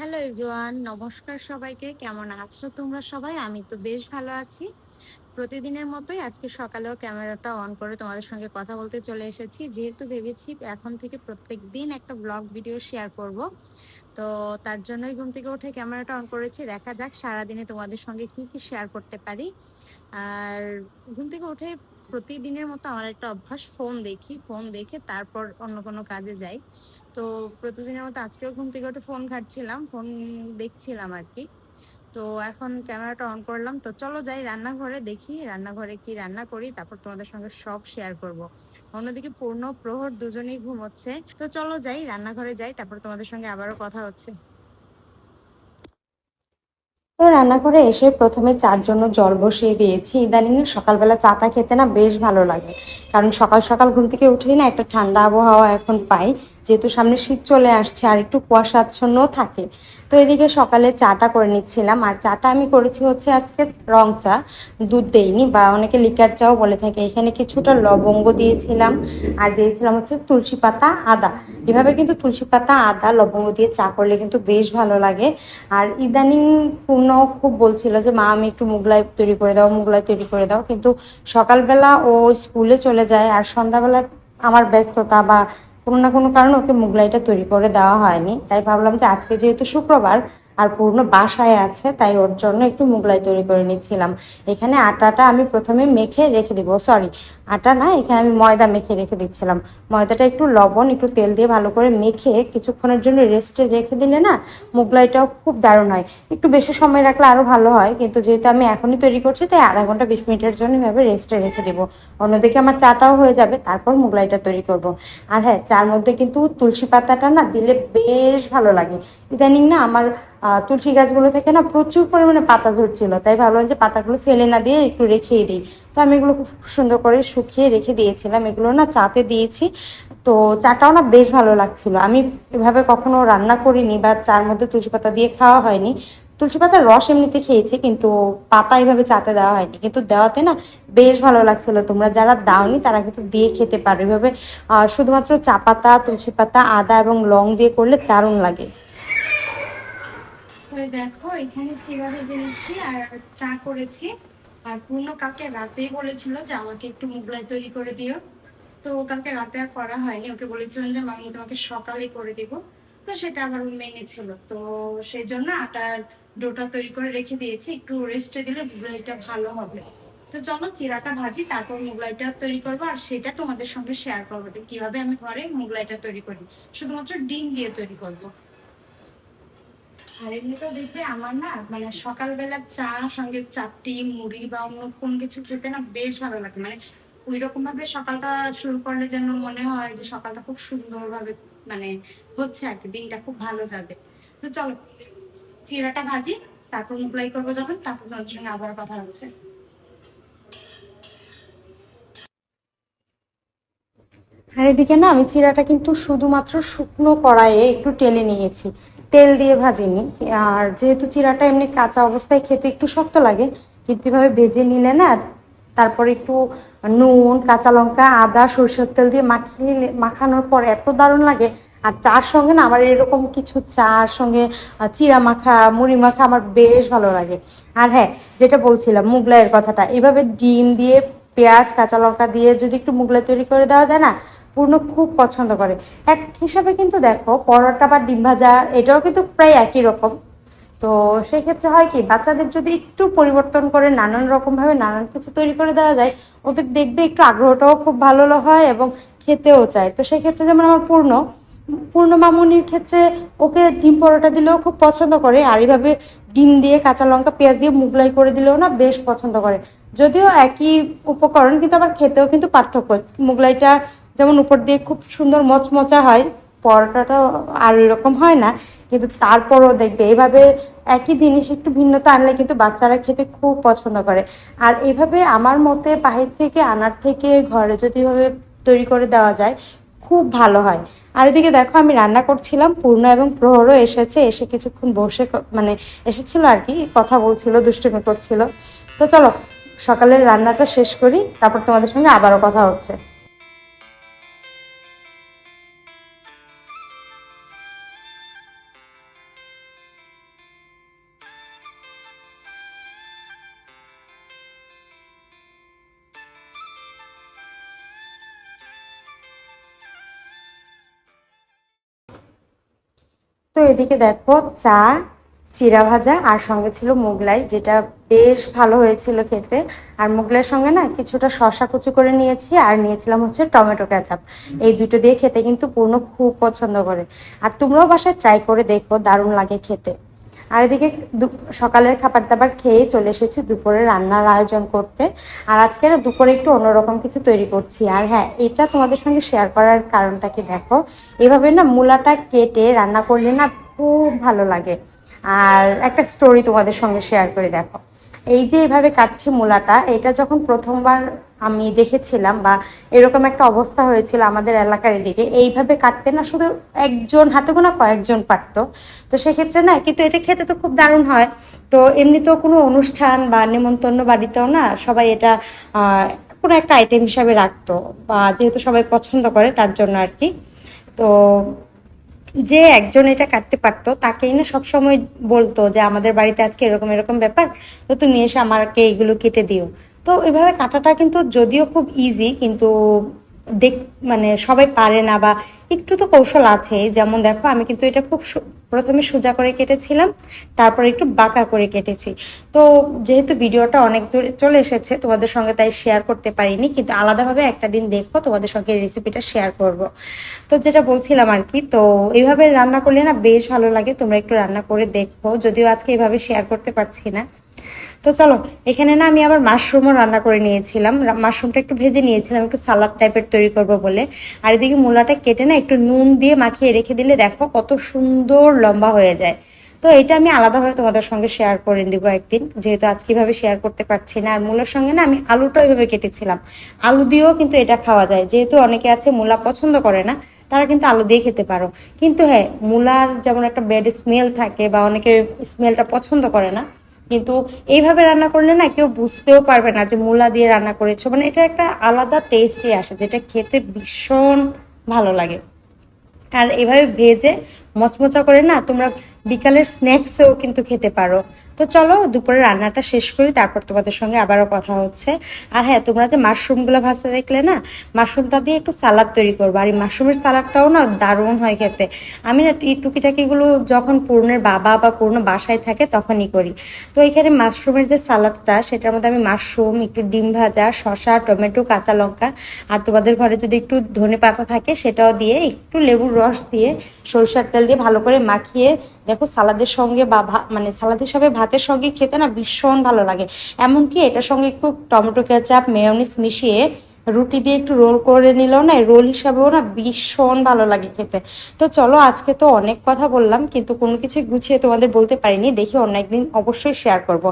Hello everyone, নমস্কার সবাইকে। কেমন আছো তোমরা সবাই? আমি তো বেশ ভালো আছি। প্রতিদিনের মতোই আজকে সকালেও ক্যামেরাটা অন করে তোমাদের সঙ্গে কথা বলতে চলে এসেছি। যেহেতু ভেবেছি এখন থেকে প্রত্যেক দিন একটা ব্লগ ভিডিও শেয়ার করব, তো তার জন্যই ঘুম থেকে উঠে ক্যামেরাটা অন করেছি। দেখা যাক সারাদিনে তোমাদের সঙ্গে কি কি শেয়ার করতে পারি। আর ঘুম থেকে উঠে প্রতিদিনের মতো আমার একটা অভ্যাস ফোন দেখি ফোন দেখে তারপর অন্য কোনো কাজে যাই। তো প্রতিদিনের মতো আজকেও ঘুম থেকে উঠে ফোন ঘাটছিলাম ফোন দেখছিলাম আর কি তো এখন ক্যামেরাটা অন করলাম। তো চলো যাই রান্নাঘরে, দেখি রান্নাঘরে কি রান্না করি, তারপর তোমাদের সঙ্গে সব শেয়ার করব। অন্যদিকে পূর্ণ প্রহর দুজনেই ঘুমোচ্ছে। তো চলো যাই, রান্নাঘরে যাই, তারপর তোমাদের সঙ্গে আবারও কথা হচ্ছে। তো রান্নাঘরে এসে প্রথমে চার জন্য জল বসিয়ে দিয়েছি। ইদানিং সকালবেলা চাটা খেতে না বেশ ভালো লাগে। কারণ সকাল সকাল ঘুম থেকে উঠেই না একটা ঠান্ডা আবহাওয়া এখন পাই। যেহেতু সামনে শীত চলে আসছে আর একটু কুয়াশাচ্ছন্নও থাকে, তো এদিকে সকালে চাটা করে নিচ্ছিলাম। আর চাটা আমি করেছি হচ্ছে আজকে রং চা, দুধ দেইনি বা অনেকে লিকার চাও বলে থাকে। এখানে কিছুটা লবঙ্গ দিয়েছিলাম আর দিয়েছিলাম হচ্ছে তুলসী পাতা, আদা। এভাবে কিন্তু তুলসী পাতা, আদা, লবঙ্গ দিয়ে চা করলে কিন্তু বেশ ভালো লাগে। আর ইদানিং পূর্ণ খুব বলছিল যে, মা, আমি একটু মুগলাই তৈরি করে দাও, মুগলাই তৈরি করে দাও। কিন্তু সকালবেলা ও স্কুলে চলে যায় আর সন্ধ্যাবেলা আমার ব্যস্ততা বা কোনো না কোনো কারণে ওকে মুগলাইটা তৈরি করে দেওয়া হয়নি। তাই ভাবলাম যে আজকে যেহেতু শুক্রবার আর পূর্ণ বাসায় আছে, তাই ওর জন্য একটু মুগলাই তৈরি করে নিচ্ছিলাম। এখানে আটাটা আমি প্রথমে মেখে রেখে দিব সরি আটা না, এখানে আমি ময়দা মেখে রেখে দিচ্ছিলাম। ময়দাটা একটু লবণ, একটু তেল দিয়ে ভালো করে মেখে কিছুক্ষণের জন্য রেস্টে রেখে দিলে না, মুগলাইটাও খুব দারুণ হয়। একটু বেশি সময় রাখলে আরও ভালো হয়, কিন্তু যেহেতু আমি এখনই তৈরি করছি, তাই আধা ঘণ্টা বিশ মিনিটের জন্য এভাবে রেস্টে রেখে দেবো। অন্যদিকে আমার চাটাও হয়ে যাবে, তারপর মুগলাইটা তৈরি করব। আর হ্যাঁ চার মধ্যে কিন্তু তুলসী পাতাটা না দিলে বেশ ভালো লাগে। ইদানিং না আমার তুলসী গাছগুলো থেকে না প্রচুর পরিমাণে পাতা ধরছিল তাই ভাবলাম যে পাতাগুলো ফেলে না দিয়ে একটু রেখেই দিই। তো আমি এগুলো খুব সুন্দর করে শুকিয়ে রেখে দিয়েছিলাম। এগুলো না চাতে দিয়েছি। তো চাটাও না বেশ ভালো লাগছিল। আমি এভাবে কখনো রান্না করিনি বা চার মধ্যে তুলসী পাতা দিয়ে খাওয়া হয়নি। তুলসী পাতার রস এমনিতে খেয়েছি, কিন্তু পাতা এইভাবে চাতে দেওয়া হয়নি। কিন্তু দেওয়াতে না বেশ ভালো লাগছিল। তোমরা যারা দাওনি, তারা কিন্তু দিয়ে খেতে পারো। এভাবে শুধুমাত্র চা পাতা, তুলসী পাতা, আদা এবং লং দিয়ে করলে দারুণ লাগে। দেখো, এখানে চিরা ভেজে নিচ্ছি আর চা করেছি। আর পূর্ণ কালকে রাতেই বলেছিল যে আমাকে একটু মুগলাই তৈরি করে দিও। তো কালকে রাতে আর করা হয়নি। ওকে বলেছিলাম যে মামি তোমাকে সকালে করে দিব। তো সেটা আবার মেনে ছিল তো সেই জন্য আটার ডোটা তৈরি করে রেখে দিয়েছি। একটু রেস্টে দিলে মুগলাইটা ভালো হবে। তো চলো চিরাটা ভাজি, তারপর মুগলাইটা তৈরি করব। আর সেটা তোমাদের সঙ্গে শেয়ার করব যে কীভাবে আমি ঘরে মুগলাইটা তৈরি করি। শুধুমাত্র ডিম দিয়ে তৈরি করব। আর এমনিতেও দেখবে আমার না মানে সকালবেলা চা, সঙ্গে চাপটি মুড়ি বা অন্য কোন কিছু খেতে না বেশ ভালো লাগে। মানে ওই রকম ভাবে সকালটা শুরু করলে যেন মনে হয় যে সকালটা খুব সুন্দর ভাবে মানে হচ্ছে আর কি, দিনটা খুব ভালো যাবে। তো চলো চিরাটা ভাজি, তারপর মুগলাই করব যখন, তারপর তোমাদের সঙ্গে আবার কথা হচ্ছে। আর এদিকে না আমি চিরাটা কিন্তু শুধুমাত্র শুকনো কড়াইয়ে একটু টেলে নিয়েছি। তেল দিয়ে ভাজিনি। আর যেহেতু চিরাটা এমনি কাঁচা অবস্থায় খেতে একটু শক্ত লাগে, কিন্তু এভাবে ভেজে নিলে না, তারপর একটু নুন, কাঁচা লঙ্কা, আদা, সরষের তেল দিয়ে মাখিয়ে মাখানোর পর এত দারুণ লাগে। আর চার সঙ্গে না আমার এরকম কিছু চার সঙ্গে চিরা মাখা, মুড়ি মাখা আমার বেশ ভালো লাগে। আর হ্যাঁ যেটা বলছিলাম মুগলাইয়ের কথাটা, এভাবে ডিম দিয়ে পেঁয়াজ, কাঁচা লঙ্কা দিয়ে যদি একটু মুগলাই তৈরি করে দেওয়া যায় না পূর্ণ খুব পছন্দ করে। এক হিসাবে কিন্তু দেখো, পরোটা বা ডিম ভাজা, এটাও কিন্তু প্রায় একই রকম। তো সেক্ষেত্রে হয় কি, বাচ্চাদের যদি একটু পরিবর্তন করে নানান রকমভাবে নানান কিছু তৈরি করে দেওয়া যায়, ওদের দেখবে একটু আগ্রহটাও খুব ভালো হয় এবং খেতেও চায়। তো সেক্ষেত্রে যেমন আমার পূর্ণ পূর্ণ মামুনির ক্ষেত্রে ওকে ডিম পরোটা দিলেও খুব পছন্দ করে, আর এইভাবে ডিম দিয়ে কাঁচা লঙ্কা, পেঁয়াজ দিয়ে মুগলাই করে দিলেও না বেশ পছন্দ করে। যদিও একই উপকরণ, কিন্তু আবার খেতেও কিন্তু পার্থক্য। মুগলাইটা যেমন উপর দিয়ে খুব সুন্দর মচমচা হয়, পরোটাটা আর এরকম হয় না, কিন্তু তারপরও দেখবে এভাবে একই জিনিস একটু ভিন্নতা আনলে কিন্তু বাচ্চারা খেতে খুব পছন্দ করে। আর এভাবে আমার মতে বাহির থেকে আনার থেকে ঘরে যদি এভাবে তৈরি করে দেওয়া যায়, খুব ভালো হয়। আর এদিকে দেখো আমি রান্না করছিলাম, পূর্ণ এবং প্রহরও এসেছে, এসে কিছুক্ষণ বসে মানে এসেছিল আর কি, কথা বলছিল, দুষ্টুমি করছিল। তো চলো, সকালের রান্নাটা শেষ করি, তারপর তোমাদের সঙ্গে আবারও কথা হচ্ছে। এদিকে দেখো চা, চিরা ভাজা আর সঙ্গে ছিল মোগলাই, যেটা বেশ ভালো হয়েছিল খেতে। আর মোগলাইয়ের সঙ্গে না কিছুটা শশা কুচু করে নিয়েছি আর নিয়েছিলাম হচ্ছে টমেটো ক্যাচাপ এই দুটো দিয়ে খেতে কিন্তু পূর্ণ খুব পছন্দ করে। আর তোমরাও বাসায় ট্রাই করে দেখো, দারুণ লাগে খেতে। আর এদিকে সকালের খাবার দাবার খেয়ে চলে এসেছি দুপুরে রান্নার আয়োজন করতে। আর আজকে দুপুরে একটু অন্যরকম কিছু তৈরি করছি। আর হ্যাঁ এটা তোমাদের সঙ্গে শেয়ার করার কারণটা কি দেখো? এভাবে না মূলাটা কেটে রান্না করলে না খুব ভালো লাগে। আর একটা স্টোরি তোমাদের সঙ্গে শেয়ার করে দেখো। এই যে এভাবে কাটছি মূলাটা, এটা যখন প্রথমবার আমি দেখেছিলাম বা এরকম একটা অবস্থা হয়েছিল আমাদের এলাকার এদিকে, এইভাবে কাটতে না শুধু একজন হাতে গোনা কয়েকজন পারতো। তো সেক্ষেত্রে না, কিন্তু এটা খেতে তো খুব দারুণ হয়। তো এমনিতেও কোনো অনুষ্ঠান বা নেমন্তন্ন বাড়িতেও না সবাই এটা কোনো একটা আইটেম হিসাবে রাখতো বা যেহেতু সবাই পছন্দ করে তার জন্য আর কি। তো যে একজন এটা কাটতে পারতো, তাকেই না সবসময় বলতো যে আমাদের বাড়িতে আজকে এরকম এরকম ব্যাপার, তো তুমি এসে আমাকে এইগুলো কেটে দিও। তো এভাবে কাটাটা কিন্তু যদিও খুব ইজি কিন্তু দেখ মানে সবাই পারে না বা একটু তো কৌশল আছে। যেমন দেখো, আমি কিন্তু এটা খুব প্রথমে সোজা করে কেটেছিলাম, তারপর একটু বাঁকা করে কেটেছি। তো যেহেতু ভিডিওটা অনেক দূরে চলে এসেছে, তোমাদের সঙ্গে তাই শেয়ার করতে পারিনি, কিন্তু আলাদাভাবে একটা দিন দেখো তোমাদের সঙ্গে রেসিপিটা শেয়ার করব। তো যেটা বলছিলাম আর কি, তো এইভাবে রান্না করলে না বেশ ভালো লাগে, তোমরা একটু রান্না করে দেখো। যদিও আজকে এইভাবে শেয়ার করতে পারছি না। তো চলো, এখানে না আমি আবার মাশরুমও রান্না করে নিয়েছিলাম। মাশরুমটা একটু ভেজে নিয়েছিলাম, একটু সালাদ টাইপের তৈরি করব বলে। আর এদিকে মূলাটা কেটে না একটু নুন দিয়ে মাখিয়ে রেখে দিলে দেখো কত সুন্দর লম্বা হয়ে যায়। তো এটা আমি আলাদাভাবে তোমাদের সঙ্গে শেয়ার করে দিব একদিন, যেহেতু আজকে এভাবে শেয়ার করতে পারছি না। আর মূলার সঙ্গে না আমি আলুটা ওইভাবে কেটেছিলাম। আলু দিয়েও কিন্তু এটা খাওয়া যায়। যেহেতু অনেকে আছে মূলা পছন্দ করে না, তারা কিন্তু আলু দিয়ে খেতে পারো। কিন্তু হ্যাঁ মূলার যেমন একটা ব্যাড স্মেল থাকে বা অনেকে স্মেলটা পছন্দ করে না কিন্তু এইভাবে রান্না করলে না কেউ বুঝতেও পারবে না যে মূলা দিয়ে রান্না করেছ। মানে এটা একটা আলাদা টেস্টই আসে, যেটা খেতে ভীষণ ভালো লাগে। আর এভাবে ভেজে মচমচা করে, না, তোমরা বিকালের স্ন্যাক্সেও কিন্তু খেতে পারো। তো চলো, দুপুরে রান্নাটা শেষ করি, তারপর তোমাদের সঙ্গে আবারও কথা হচ্ছে। আর হ্যাঁ তোমরা যে মাশরুমগুলো ভাজতে দেখলে, না, মাশরুমটা দিয়ে একটু সালাদ তৈরি করব। আর এই মাশরুমের সালাদটাও, না, দারুণ হয় খেতে। আমি, না, এই টুকিটাকিগুলো যখন পূর্ণের বাবা বা পূর্ণ বাসায় থাকে, তখনই করি। তো এখানে মাশরুমের যে সালাদটা, সেটার মধ্যে আমি মাশরুম, একটু ডিম ভাজা, শসা, টমেটো, কাঁচা লঙ্কা, আর তোমাদের ঘরে যদি একটু ধনে পাতা থাকে, সেটাও দিয়ে একটু লেবুর রস দিয়ে সরিষার দিয়ে ভালো করে মাখিয়ে দেখো সালাদের সঙ্গে বা মানে সালাদের সাথে ভাতের সঙ্গে খেতে না ভীষণ ভালো লাগে। এমনকি এটার সঙ্গে একটু টমেটো কেচাপ, মেয়নিস মিশিয়ে রুটি দিয়ে একটু রোল করে নিলেও না, রোল হিসাবেও না ভীষণ ভালো লাগে খেতে। তো চলো আজকে তো অনেক কথা বললাম, কিন্তু কোনো কিছু গুছিয়ে তোমাদের বলতে পারিনি। দেখি অন্য একদিন অবশ্যই শেয়ার করব।